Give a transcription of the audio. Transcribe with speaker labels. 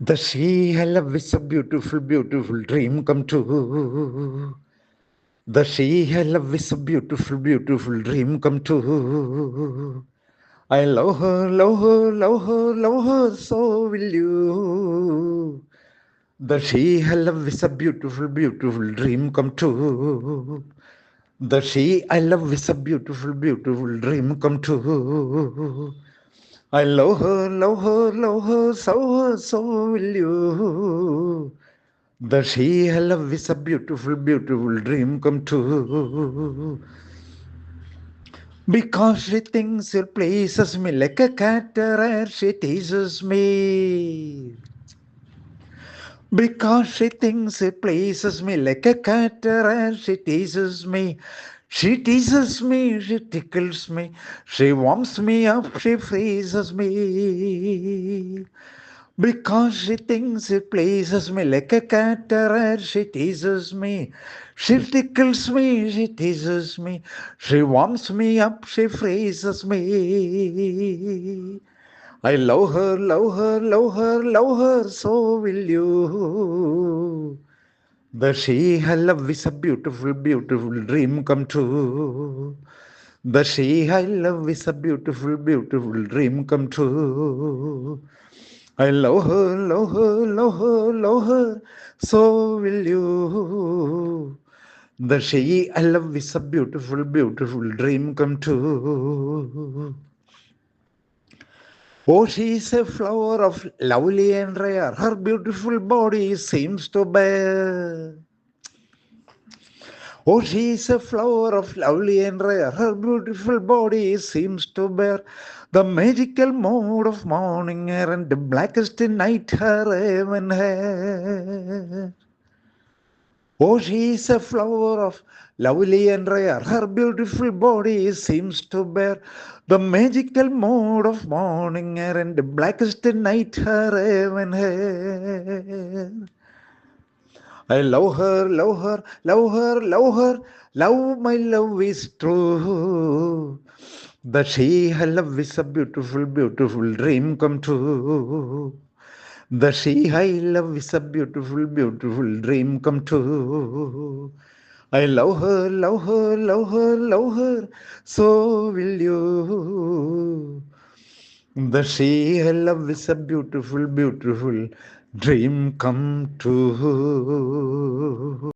Speaker 1: The I love is a beautiful, beautiful dream come true. The I love is a beautiful, beautiful dream come true. I love her, love her, love her, love her, so will you. The I love is a beautiful, beautiful dream come true. The sea I love is a beautiful, beautiful dream come true. I love her, love her, love her, so her, so will you. The she I love is a beautiful, beautiful dream come true. Because she thinks it pleases me like a cat, she teases me. Because she thinks it pleases me like a cat, she teases me. She teases me, she tickles me, she warms me up, she freezes me. Because she thinks it pleases me like a cat or rat, she teases me. She tickles me, she teases me, she warms me up, she freezes me. I love her, love her, love her, love her, so will you. The she I love is a beautiful, beautiful dream come true. The she I love is a beautiful, beautiful dream come true. I love her, love her, love her, love her, so will you. The she I love is a beautiful, beautiful dream come true. Oh, she's a flower of lovely and rare. Her beautiful body seems to bear. Oh, she's a flower of lovely and rare. Her beautiful body seems to bear the magical mode of morning air and the blackest night her raven hair. Oh, she's a flower of lovely and rare. Her beautiful body seems to bear the magical mode of morning air and the blackest night her raven hair. I love her, love her, love her, love her, love my love is true. The she I love is a beautiful, beautiful dream come true. The she I love is a beautiful, beautiful dream come true. I love her, love her, love her, love her, so will you. The she I love is a beautiful, beautiful dream come true.